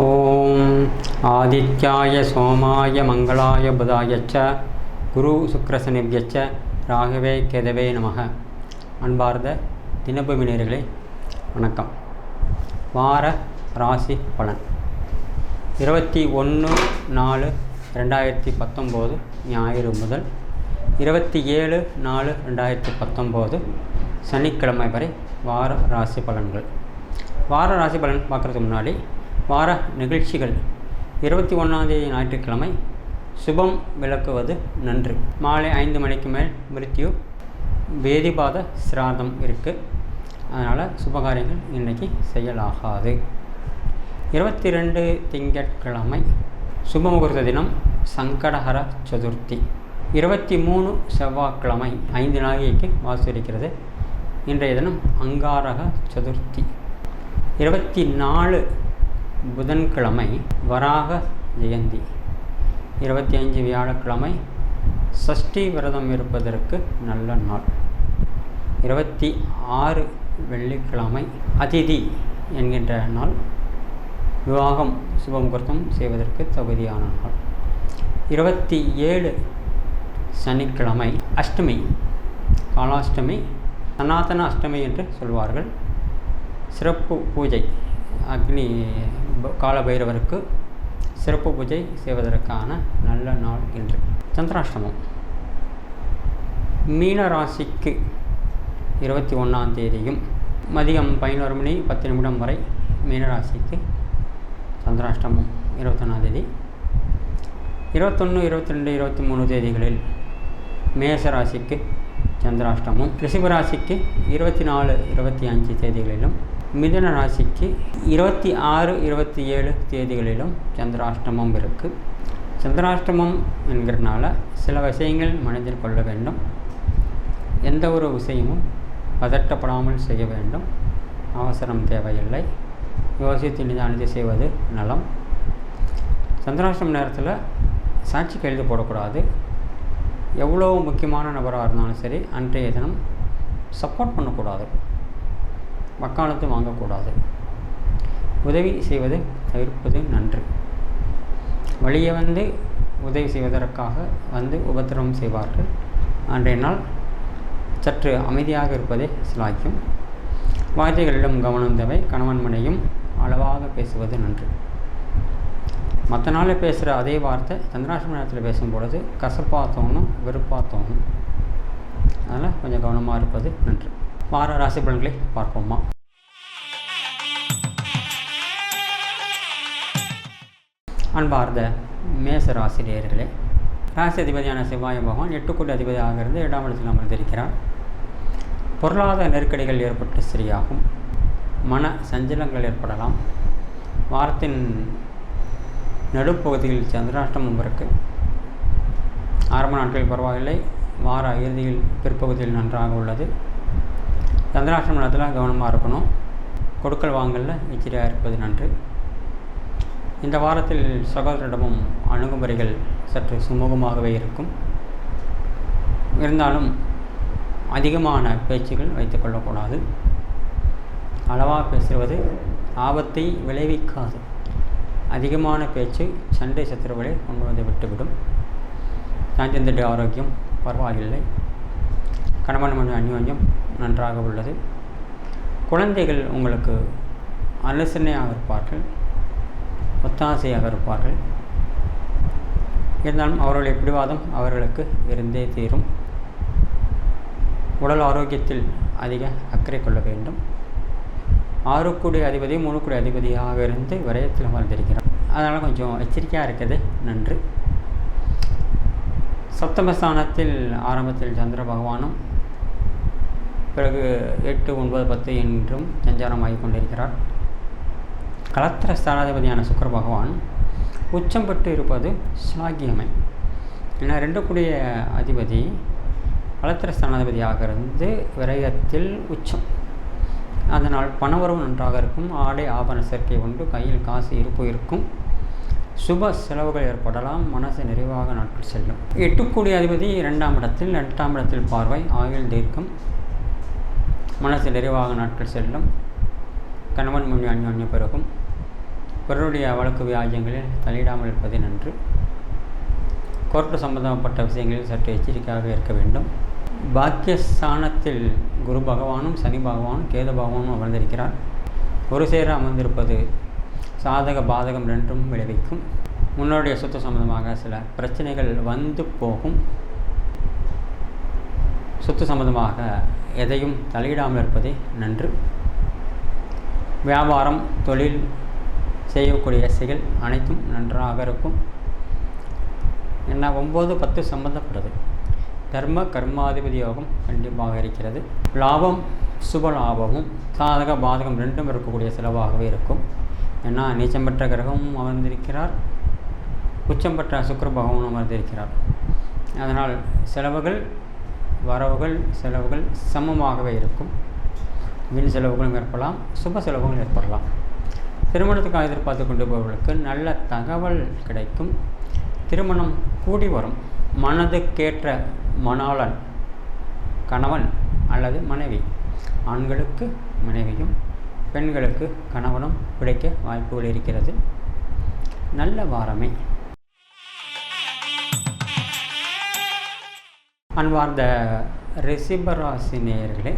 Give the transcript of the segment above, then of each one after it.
ஓம் ஆதித்யாய சோமாய மங்களாய புதாயச்ச குரு சுக்கரசனிபியச்ச ராகவே கேதவே நமக. அன்பார்ந்த தினபூமி வணக்கம். வார ராசி பலன். இருபத்தி ஒன்று நாலு ரெண்டாயிரத்தி பத்தொம்போது ஞாயிறு முதல் இருபத்தி ஏழு நாலு ரெண்டாயிரத்தி பத்தொம்போது சனிக்கிழமை வரை வார ராசி பலன்கள். வார ராசி பலன் பார்க்குறதுக்கு முன்னாடி வார நிகழ்ச்சிகள். இருபத்தி ஒன்றாந்தேதி ஞாயிற்றுக்கிழமை. சுபம் விளக்குவது நன்று. மாலை ஐந்து மணிக்கு மேல் மிருத்யு. வேதிபாத சிராதம் இருக்குது அதனால் சுபகாரியங்கள் இன்றைக்கி செய்யலாகாது. இருபத்தி ரெண்டு திங்கட்கிழமை சுபமுகூர்த்த தினம் சங்கடஹர சதுர்த்தி. இருபத்தி மூணு செவ்வாய்க்கிழமை ஐந்து நாளைக்கு வாசு இருக்கிறது இன்றைய தினம் அங்காரக சதுர்த்தி. இருபத்தி நாலு புதன்கிழமை வராக ஜெயந்தி. இருபத்தி அஞ்சு வியாழக்கிழமை சஷ்டி விரதம் இருப்பதற்கு நல்ல நாள். இருபத்தி ஆறு வெள்ளிக்கிழமை அதிதி என்கின்ற நாள். விவாகம் சுபமுகூர்த்தம் செய்வதற்கு தகுதியான நாள். இருபத்தி ஏழு சனிக்கிழமை அஷ்டமி. காலாஷ்டமி சனாதன அஷ்டமி என்று சொல்வார்கள். சிறப்பு பூஜை அக்னி காலபைரவருக்கு சிறப்பு பூஜை செய்வதற்கான நல்ல நாள் இன்று. சந்திராஷ்டமம். மீன ராசிக்கு இருபத்தி ஒன்றாம் தேதியும் மதியம் பதினோரு மணி பத்து நிமிடம் வரை மீனராசிக்கு சந்திராஷ்டமம் இருபத்தொன்னாம் தேதி. இருபத்தொன்று இருபத்தி ரெண்டு இருபத்தி மூணு தேதிகளில் மேச ராசிக்கு சந்திராஷ்டமம் இருபத்தி நாலு இருபத்தி அஞ்சு தேதிகளிலும் மிதன ராசிக்கு இருபத்தி ஆறு இருபத்தி ஏழு தேதிகளிலும் சந்திராஷ்டமம் இருக்குது சந்திராஷ்டமம் என்கிறனால சில விஷயங்கள் மனதில் கொள்ள வேண்டும். எந்த ஒரு விஷயமும் பதட்டப்படாமல் செய்ய வேண்டும். அவசரம் தேவையில்லை. யோசித்து நிதானித்து செய்வது நலம். சந்திராஷ்டம நேரத்தில் சாட்சி கைது போடக்கூடாது. எவ்வளோ முக்கியமான நபராக இருந்தாலும் சரி அன்றைய தினம் சப்போர்ட் பண்ணக்கூடாது. வக்காலத்து வாங்கக்கூடாது. உதவி செய்வது தவிர்ப்பது நன்று. வழியே வந்து உதவி செய்வதற்காக வந்து உபத்திரவம் செய்வார்கள். அன்றைய நாள் சற்று அமைதியாக இருப்பதே சிலாக்கியம் வார்த்தைகளிடம் கவனம் தேவை கணவன் மனையும் அளவாக பேசுவது நன்று. மற்ற நாளில் பேசுகிற அதே வார்த்தை சந்திராஷ்டம நேரத்தில் பேசும்பொழுது கசப்பாக தோணும் வெறுப்பாக தோணும் அதனால் கொஞ்சம் கவனமாக இருப்பது நன்று. வார ராசி பலன்களை பார்ப்போமா அன்பார்ந்த மேச ராசிரியர்களே ராசி அதிபதியான செவ்வாய் பகவான் எட்டுக்குடி அதிபதியாக இருந்து இரண்டாம் இடத்தில் அமர்ந்திருக்கிறார். பொருளாதார நெருக்கடிகள் ஏற்பட்டு சரியாகும். மன சஞ்சலங்கள் ஏற்படலாம். வாரத்தின் நடுப்பகுதியில் சந்திராஷ்டமம் இருக்கு. ஆரம்ப நாட்களில் பரவாயில்லை. வார இறுதியில் பிற்பகுதியில் நன்றாக உள்ளது. சந்திராஷ்டம நேரத்தில் கவனமாக இருக்கணும். கொடுக்கல் வாங்கலில் எச்சரியாக இருப்பது நன்று. இந்த வாரத்தில் சகோதரிடமும் அணுகுமுறைகள் சற்று சுமூகமாகவே இருக்கும். இருந்தாலும் அதிகமான பேச்சுகள் வைத்துக்கொள்ளக்கூடாது அளவாக பேசுவது ஆபத்தை விளைவிக்காது. அதிகமான பேச்சு சண்டை சத்துருவுகளை கொண்டு வந்து விட்டுவிடும். தாஞ்சந்தட்டு ஆரோக்கியம் பரவாயில்லை. கணவன் மணி அந்யோன்யம் நன்றாக உள்ளது. குழந்தைகள் உங்களுக்கு அனுசரணையாக இருப்பார்கள் ஒத்தாசையாக இருப்பார்கள். இருந்தாலும் அவர்களுடைய பிடிவாதம் அவர்களுக்கு இருந்தே தீரும். உடல் ஆரோக்கியத்தில் அதிக அக்கறை கொள்ள வேண்டும். ஆறுக்குடி அதிபதி மூணுக்குடி அதிபதியாக இருந்து விரயத்தில் அமர்ந்திருக்கிறார். அதனால் கொஞ்சம் எச்சரிக்கையாக இருக்கிறது. நன்று. சப்தமஸ்தானத்தில் ஆரம்பத்தில் சந்திர பகவானும் பிறகு எட்டு ஒன்பது பத்து என்றும் சஞ்சாரமாகி கொண்டிருக்கிறார். கலத்திர ஸ்தானாதிபதியான சுக்கர பகவான் உச்சம் பெற்று இருப்பது ஸ்லாகியமை ஏன்னா ரெண்டு கூடிய அதிபதி கலத்திர ஸ்தானாதிபதியாக இருந்து விரயத்தில் உச்சம். அதனால் பணவரவு நன்றாக இருக்கும். ஆடை ஆபரண சேர்க்கை உண்டு. கையில் காசு இருப்பு இருக்கும். சுப செலவுகள் ஏற்படலாம். மனசு நிறைவாக நாட்கள் செல்லும். எட்டுக்கூடிய அதிபதி இரண்டாம் இடத்தில் எட்டாம் இடத்தில் பார்வை ஆயுள் தீர்க்கம். மனசு நிறைவாக நாட்கள் செல்லும். கணவன் மொழி அந்யோன்ய பிறகும். பிறருடைய வழக்கு வியாஜங்களில் தலையிடாமல் இருப்பது நன்று. கோர்ட்டு சம்பந்தப்பட்ட விஷயங்களில் சற்று எச்சரிக்கையாக இருக்க வேண்டும். பாக்கியஸ்தானத்தில் குரு பகவானும் சனி பகவானும் கேது பகவானும் அமர்ந்திருக்கிறார். ஒரு சேர அமர்ந்திருப்பது சாதக பாதகம் ரெண்டும் விளைவிக்கும். முன்னோடைய சொத்து சம்பந்தமாக சில பிரச்சனைகள் வந்து போகும். சொத்து சம்பந்தமாக எதையும் தலையிடாமல் இருப்பதே நன்று. வியாபாரம் தொழில் செய்யக்கூடிய செயல் அனைத்தும் நன்றாக இருக்கும். என்ன ஒம்பது பத்து சம்பந்தப்படுது. தர்ம கர்மாதிபதி யோகம் கண்டிப்பாக இருக்கிறது. லாபம் சுப லாபமும் சாதக பாதகம் ரெண்டும் இருக்கக்கூடிய செலவாகவே இருக்கும். ஏன்னா நீச்சம் பெற்ற கிரகமும் அமர்ந்திருக்கிறார். உச்சம் பெற்ற சுக்கர பகவானும் அமர்ந்திருக்கிறார். அதனால் செலவுகள் வரவுகள் செலவுகள் சமமாகவே இருக்கும். வீண் செலவுகளும் ஏற்படலாம் சுப செலவுகளும் ஏற்படலாம். திருமணத்துக்காக எதிர்பார்த்து கொண்டு போவர்களுக்கு நல்ல தகவல் கிடைக்கும். திருமணம் கூடி வரும். மனதுக்கேற்ற மணாளன் கணவன் அல்லது மனைவி ஆண்களுக்கு மனைவியும் பெண்களுக்கு கணவனும் கிடைக்க வாய்ப்புகள் இருக்கிறது. நல்ல வாரமே. அன்பார்ந்த ரிஷிபராசி நேயர்களே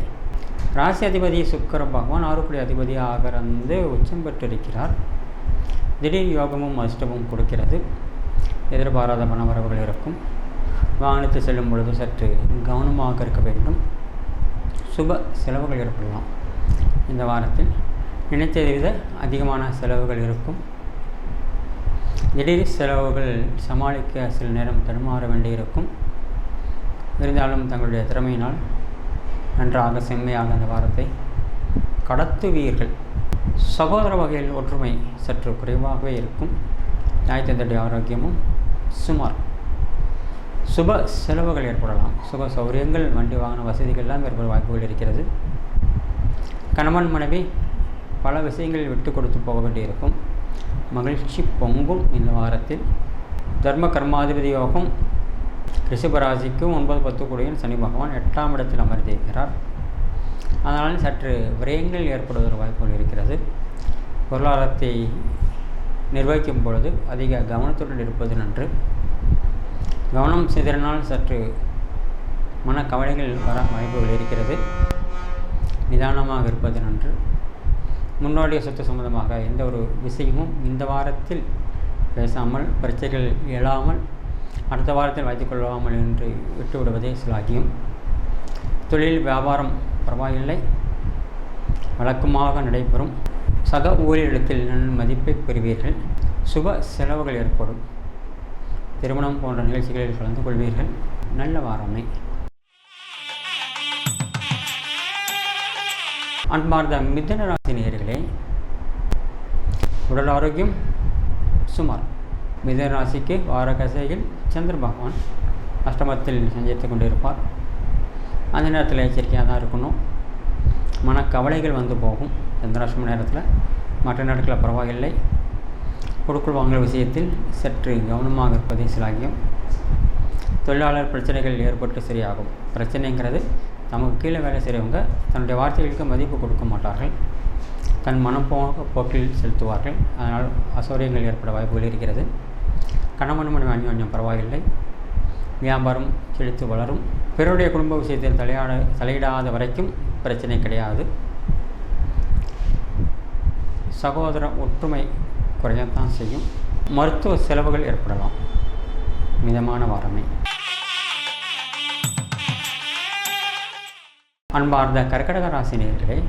ராசி அதிபதி சுக்கர பகவான் ஆறுக்குடி அதிபதியாக இருந்து உச்சம் பெற்றிருக்கிறார். திடீர் யோகமும் அஷ்டமும் கொடுக்கிறது. எதிர்பாராத பணவரவுகள் இருக்கும். வாகனத்தை செல்லும் பொழுது சற்று கவனமாக இருக்க வேண்டும். சுப செலவுகள் ஏற்படலாம். இந்த வாரத்தில் நினைத்ததை விட அதிகமான செலவுகள் இருக்கும். திடீர் செலவுகள் சமாளிக்க சில நேரம் தடுமாற வேண்டியிருக்கும். இருந்தாலும் தங்களுடைய திறமையினால் நன்றாக செம்மையாக அந்த வாரத்தை கடத்துவீர்கள். சகோதர வகையில் ஒற்றுமை சற்று குறைவாகவே இருக்கும். தாய்த்தந்தடைய ஆரோக்கியமும் சுமார். சுப செலவுகள் ஏற்படலாம். சுப சௌகரியங்கள் வண்டி வாகன வசதிகள் எல்லாம் ஏற்பட வாய்ப்புகள் இருக்கிறது. கணவன் மனைவி பல விஷயங்களில் விட்டு கொடுத்து போக வேண்டியிருக்கும். மகிழ்ச்சி பொங்கும் இந்த வாரத்தில். தர்ம கர்மாதிபதி யோகம் ரிஷபராசிக்கு ஒன்பது பத்து கூடிய சனி பகவான் எட்டாம் இடத்தில் அமர்ந்திருக்கிறார். அதனால் சற்று விரயங்கள் ஏற்படுவதற்கு வாய்ப்புகள் இருக்கிறது. பொருளாதாரத்தை நிர்வகிக்கும் பொழுது அதிக கவனத்துடன் இருப்பது நன்று. கவனம் சிதறினால் சற்று மனக்கவலைகள் வர வாய்ப்புகள் இருக்கிறது. நிதானமாக இருப்பது நன்று. முன்னோடைய சொத்து சம்பந்தமாக எந்த ஒரு விஷயமும் இந்த வாரத்தில் பேசாமல் பிரச்சனைகள் எழாமல் அடுத்த வாரத்தில் வைத்துக்கொள்ளாமல் என்று விட்டுவிடுவதே சிலாகியம். தொழில் வியாபாரம் பரவாயில்லை. வழக்கமாக நடைபெறும். சக ஊழியர்களுக்கு நன் மதிப்பை பெறுவீர்கள். சுப செலவுகள் ஏற்படும். திருமணம் போன்ற நிகழ்ச்சிகளில் கலந்து கொள்வீர்கள். நல்ல வாரமே. அன்பார்ந்த மிதன ராசி நேயர்களே உடல் ஆரோக்கியம் சுமார். மிதன ராசிக்கு வார கசையில் சந்திர பகவான் அஷ்டமத்தில் சஞ்சரித்து கொண்டிருப்பார். அந்த நேரத்தில் எச்சரிக்கையாக தான் இருக்கணும். மனக்கவலைகள் வந்து போகும். சந்திராஷ்டம நேரத்தில் மற்ற நேரத்தில் பரவாயில்லை. கொடுக்கல் வாங்கல் விஷயத்தில் சற்று கவனமாக இருப்பதே சிலாகியம். தொழிலாளர் பிரச்சனைகள் ஏற்பட்டு சரியாகும். பிரச்சனைங்கிறது நமக்கு கீழே வேலை செய்கிறவங்க தன்னுடைய வார்த்தைகளுக்கு மதிப்பு கொடுக்க மாட்டார்கள். தன் மனம் போக போக்கில் செலுத்துவார்கள். அதனால் அசௌரியங்கள் ஏற்பட வாய்ப்புகள் இருக்கிறது. கணவன் மனைவி அந்யோன்யம் பரவாயில்லை. வியாபாரம் செழித்து வளரும். பிறருடைய குடும்ப விஷயத்தில் தலையாட தலையிடாத வரைக்கும் பிரச்சனை கிடையாது. சகோதர ஒற்றுமை குறையத்தான் செய்யும். மருத்துவ செலவுகள் ஏற்படலாம். மிதமான வாரமே அன்பார்ந்த கர்க்கடக ராசி நேர்களே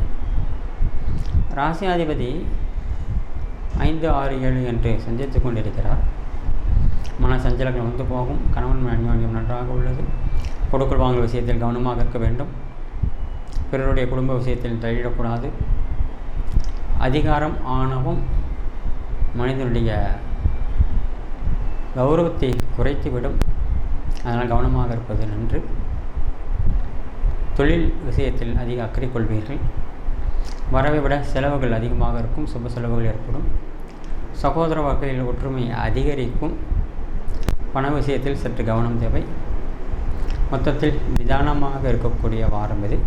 ராசியாதிபதி ஐந்து ஆறு ஏழு என்று சந்தித்து கொண்டிருக்கிறார். மன சஞ்சலங்கள் வந்து போகும். கணவன் அந்யோன்யம் நன்றாக உள்ளது. கொடுக்கல் வாங்கல் விஷயத்தில் கவனமாக இருக்க வேண்டும். பிறருடைய குடும்ப விஷயத்தில் தலையிடக்கூடாது. அதிகாரம் ஆணவம் மனிதனுடைய கௌரவத்தை குறைத்துவிடும். அதனால் கவனமாக இருப்பது நன்று. தொழில் விஷயத்தில் அதிக அக்கறை கொள்வீர்கள். வரவை விட செலவுகள் அதிகமாக இருக்கும். சுப செலவுகள் ஏற்படும். சகோதர வகையில் ஒற்றுமை அதிகரிக்கும். பண விஷயத்தில் சற்று கவனம் தேவை. மொத்தத்தில் நிதானமாக இருக்கக்கூடிய வாரம் இது.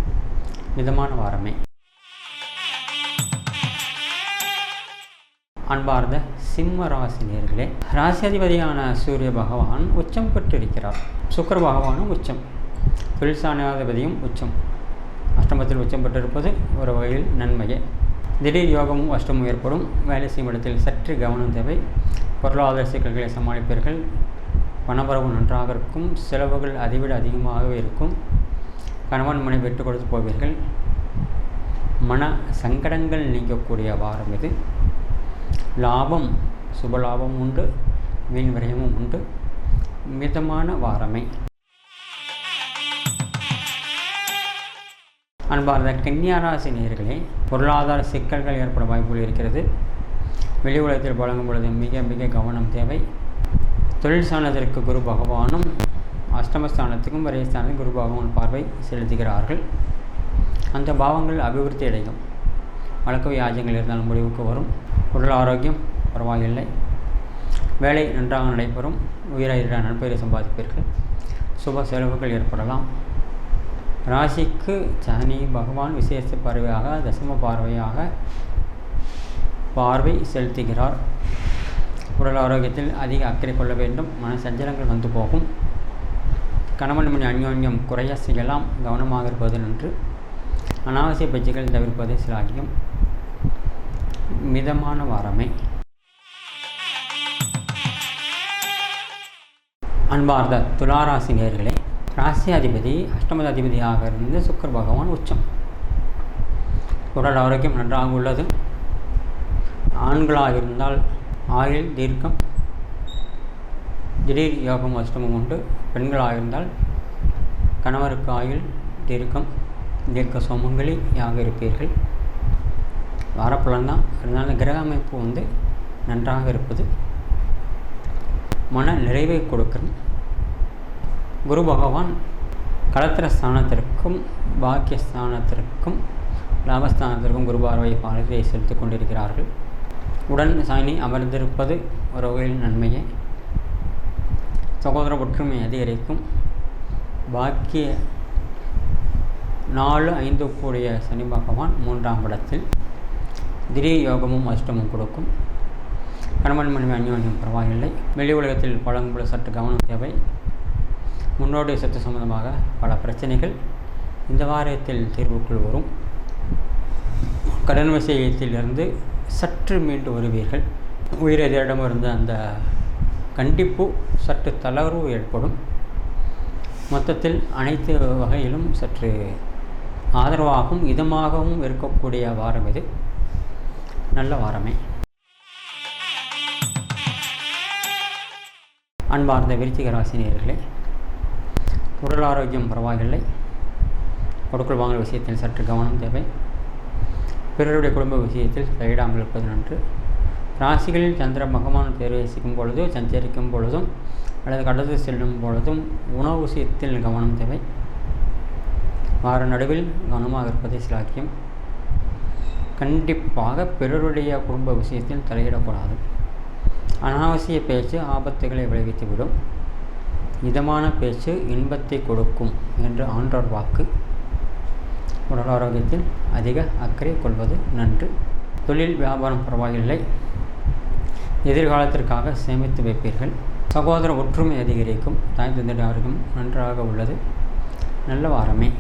மிதமான வாரமே. அன்பார்ந்த சிம்ம ராசி நேர்களே ராசியாதிபதியான சூரிய பகவான் உச்சம் பெற்றிருக்கிறார். சுக்கர பகவானும் உச்சம். தொழிற்சானாதிபதியும் உச்சம். அஷ்டமத்தில் உச்சம் பெற்றிருப்பது ஒரு வகையில் நன்மையே. திடீர் யோகமும் அஷ்டமும் ஏற்படும். வேலை செய்யும் இடத்தில் சற்று கவனம் தேவை. பொருளாதார சிக்கல்களை சமாளிப்பீர்கள். பணப்பரவு நன்றாக இருக்கும். செலவுகள் அதைவிட அதிகமாகவே இருக்கும். கணவன் மனை விட்டு கொடுத்து போவீர்கள். மன சங்கடங்கள் நீங்கக்கூடிய வாரம் இது. லாபம் சுபலாபம் உண்டு. மீன் விரயமும் உண்டு. மிதமான வாரமே. அன்பார்ந்த கன்னியாராசி நேர்களே பொருளாதார சிக்கல்கள் ஏற்பட வாய்ப்புகள் இருக்கிறது. வெளி உலகத்தில் வழங்கும் பொழுது மிக மிக கவனம் தேவை. தொழில் ஸ்தானத்திற்கு குரு பகவானும் அஷ்டமஸ்தானத்துக்கும் வரைஸ்தானத்துக்கும் குரு பகவான் பார்வை செலுத்துகிறார்கள். அந்த பாவங்கள் அபிவிருத்தி அடையும். வழக்கு வியாஜங்கள் இருந்தாலும் முடிவுக்கு வரும். உடல் ஆரோக்கியம் பரவாயில்லை. வேலை நன்றாக நடைபெறும். உயிராயிர நண்பரை சம்பாதிப்பீர்கள். சுப செலவுகள் ஏற்படலாம். ராசிக்கு சனி பகவான் விசேஷ பார்வையாக தசம பார்வையாக பார்வை செலுத்துகிறார். உடல் ஆரோக்கியத்தில் அதிக அக்கறை கொள்ள வேண்டும். மன சஞ்சலங்கள் வந்து போகும். கணவன் மணி அந்யோன்யம் குறைய செய்யலாம். கவனமாக இருப்பது நன்று. அனாவசிய பேச்சுக்கள் தவிர்ப்பது சிலாகியம். மிதமான வாரமே. அன்பார்ந்த துளாராசி நேர்களே ராசி அதிபதி அஷ்டமத அதிபதியாக இருந்து சுக்கர் பகவான் உச்சம். உடல் ஆரோக்கியம் நன்றாக உள்ளது. ஆண்களாக இருந்தால் ஆயுள் தீர்க்கம் திடீர் யோகம் அஷ்டமம் உண்டு. பெண்களாக இருந்தால் கணவருக்கு ஆயுள் தீர்க்கம் தீர்க்க சோமங்களியாக இருப்பீர்கள். வாரப்பலன்தான். இருந்தாலும் கிரக அமைப்பு வந்து நன்றாக இருப்பது. மன நிறைவை கொடுக்கும். குரு பகவான் கலத்திர ஸ்தானத்திற்கும் பாக்கியஸ்தானத்திற்கும் லாபஸ்தானத்திற்கும் குருபார்வை பார்வையை செலுத்தி கொண்டிருக்கிறார்கள். உடன் சாணி அமர்ந்திருப்பது ஒரு நன்மையை. சகோதர ஒற்றுமை அதிகரிக்கும். பாக்கிய நாலு ஐந்து கூடிய சனி பகவான் மூன்றாம் இடத்தில் திடீர் யோகமும் அஷ்டமும் கொடுக்கும். கணவன் மனைவி அந்யோன்யம் பரவாயில்லை. வெளி உலகத்தில் பழங்குள்ள சற்று கவனம் தேவை. முன்னோடி சொத்து சம்பந்தமாக பல பிரச்சனைகள் இந்த வாரத்தில் தீர்வுக்குள் வரும். கடன் விஷயத்திலிருந்து சற்று மீண்டு வருவீர்கள். உயிரிடம் இருந்த அந்த கண்டிப்பு சற்று தளர்வு ஏற்படும். மொத்தத்தில் அனைத்து வகையிலும் சற்று ஆதரவாகவும் இதமாகவும் இருக்கக்கூடிய வாரம் இது. நல்ல வாரமே. அன்பார்ந்த விருச்சிக ராசினியர்களே உடல் ஆரோக்கியம் பரவாயில்லை. கொடுக்கல் வாங்கல் விஷயத்தில் சற்று கவனம் தேவை. பிறருடைய குடும்ப விஷயத்தில் தலையிடாமல் இருப்பது நன்று. ராசிகளில் சந்திர பகவான் பிரவேசிக்கும் பொழுது சஞ்சரிக்கும் பொழுதும் அல்லது கடந்து செல்லும் பொழுதும் உணவு விஷயத்தில் கவனம் தேவை. வார நடுவில் கவனமாக இருப்பதை சிலாக்கியம். கண்டிப்பாக பிறருடைய குடும்ப விஷயத்தில் தலையிடக்கூடாது. அனாவசிய பேச்சு ஆபத்துகளை விளைவித்துவிடும். இதமான பேச்சு இன்பத்தை கொடுக்கும் என்று ஆன்றோர் வாக்கு. உடல் ஆரோக்கியத்தில் அதிக அக்கறை கொள்வது நன்று. தொழில் வியாபாரம் பரவாயில்லை. எதிர்காலத்திற்காக சேமித்து வைப்பீர்கள். சகோதர ஒற்றுமை அதிகரிக்கும். தாய் தந்தை ஆரோக்கியம் நன்றாக உள்ளது. நல்ல வாரமே.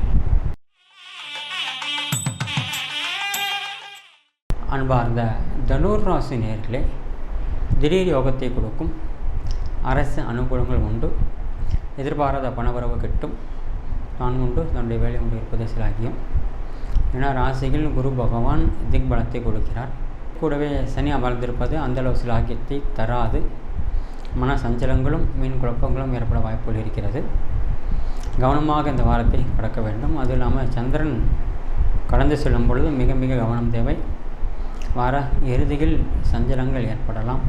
அன்பார்ந்த தனுர் ராசி நேர்களே திடீர் யோகத்தை கொடுக்கும். அரசு அனுகூலங்கள் உண்டு. எதிர்பாராத பணவரவு கிட்டும். தான் உண்டு தன்னுடைய வேலை உண்டு இருப்பது சிலாகியம். ஏன்னா ராசியில் குரு பகவான் திக்பலத்தை கொடுக்கிறார். கூடவே சனி அமர்ந்திருப்பது அந்தளவு சிலாகியத்தை தராது. மன சஞ்சலங்களும் மீன் குழப்பங்களும் ஏற்பட வாய்ப்புகள் இருக்கிறது. கவனமாக இந்த வாரத்தை கடக்க வேண்டும். அதுவும் இல்லாமல் சந்திரன் கடந்து செல்லும் பொழுது மிக மிக கவனம் தேவை. வார இறுதியில் சஞ்சலங்கள் ஏற்படலாம்.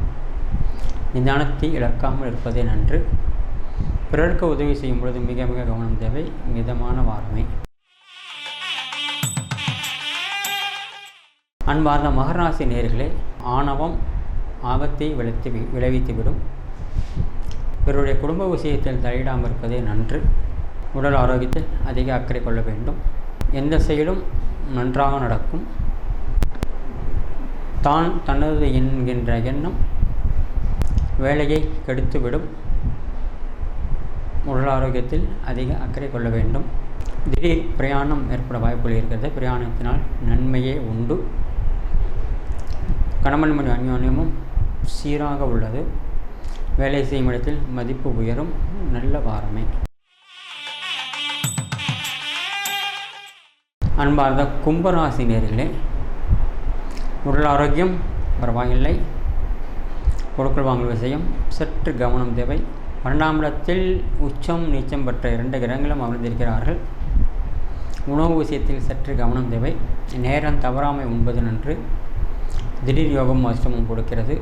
நிதானத்தை இழக்காமல் இருப்பதே நன்று. பிறருக்கு உதவி செய்யும் பொழுது மிக மிக கவனம் தேவை. மிதமான வாரமே. அன்பார்ந்த மகராசி நேர்களே ஆணவம் ஆபத்தை விளைத்து விளைவித்துவிடும் பிறருடைய குடும்ப விஷயத்தில் தலையிடாமல் இருப்பதே நன்று. உடல் ஆரோக்கியத்தில் அதிக அக்கறை கொள்ள வேண்டும். எந்த செயலும் நன்றாக நடக்கும். தான் தனது என்கின்ற எண்ணம் வேலையை கெடுத்துவிடும். உடல் ஆரோக்கியத்தில் அதிக அக்கறை கொள்ள வேண்டும். திடீர் பிரயாணம் ஏற்பட வாய்ப்புகள் இருக்கிறது. பிரயாணத்தினால் நன்மையே உண்டு. கணவன் மணி அந்யோன்யமும் சீராக உள்ளது. வேலை செய்யும் இடத்தில் மதிப்பு உயரும். நல்ல வாரமே. அன்பார்ந்த கும்பராசினியர்களே உடல் ஆரோக்கியம் பரவாயில்லை. பொருட்கள் வாங்கல் விஷயம். சற்று கவனம் தேவை. பன்னெண்டாம் உச்சம் நீச்சம் பெற்ற இரண்டு கிரகங்களும் அமர்ந்திருக்கிறார்கள். உணவு விஷயத்தில் சற்று கவனம் தேவை. நேரம் தவறாமை உண்பது நன்று. திடீர் யோகம் அஷ்டமும் கொடுக்கிறது.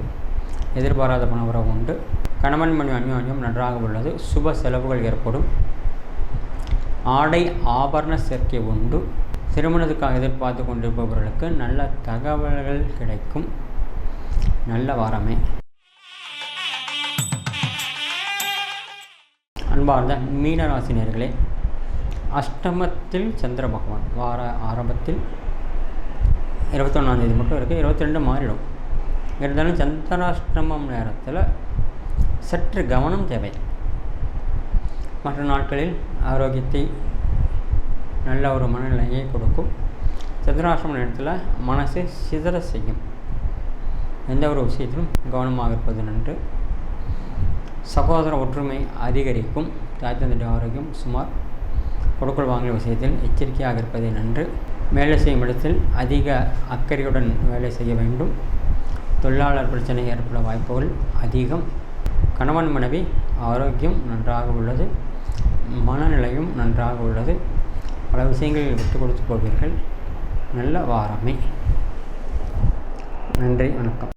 எதிர்பாராத பணவரவு உண்டு. கணவன் மணி அந்யோன்யம் நன்றாக உள்ளது. சுப செலவுகள் ஏற்படும். ஆடை ஆபரண சேர்க்கை உண்டு. திருமணத்துக்காக எதிர்பார்த்து கொண்டிருப்பவர்களுக்கு நல்ல தகவல்கள் கிடைக்கும். நல்ல வாரமே. அன்பார்ந்த மீனராசினியர்களே அஷ்டமத்தில் சந்திர பகவான் வார ஆரம்பத்தில் இருபத்தொன்னாந்தேதி மட்டும் இருக்குது இருபத்தி ரெண்டு மாறிடும். இருந்தாலும் சந்திராஷ்டமம் நேரத்தில் சற்று கவனம் தேவை. மற்ற நாட்களில் ஆரோக்கியத்தை நல்ல ஒரு மனநிலையை கொடுக்கும். சந்திராஷ்டம நேரத்தில் மனசை சிதற செய்யும். எந்த ஒரு விஷயத்திலும் கவனமாக இருப்பது நன்று. சகோதர ஒற்றுமை அதிகரிக்கும். தாய் தந்தை ஆரோக்கியம் சுமார் கொடுக்கல் வாங்கிய விஷயத்தில் எச்சரிக்கையாக இருப்பதை நன்று. வேலை செய்யும் இடத்தில் அதிக அக்கறையுடன் வேலை செய்ய வேண்டும். தொழிலாளர் பிரச்சனை ஏற்பட வாய்ப்புகள் அதிகம். கணவன் மனைவி ஆரோக்கியம் நன்றாக உள்ளது. மனநிலையும் நன்றாக உள்ளது. பல விஷயங்களில் விட்டு கொடுத்து போவீர்கள். நல்ல வாரமே. நன்றி வணக்கம்.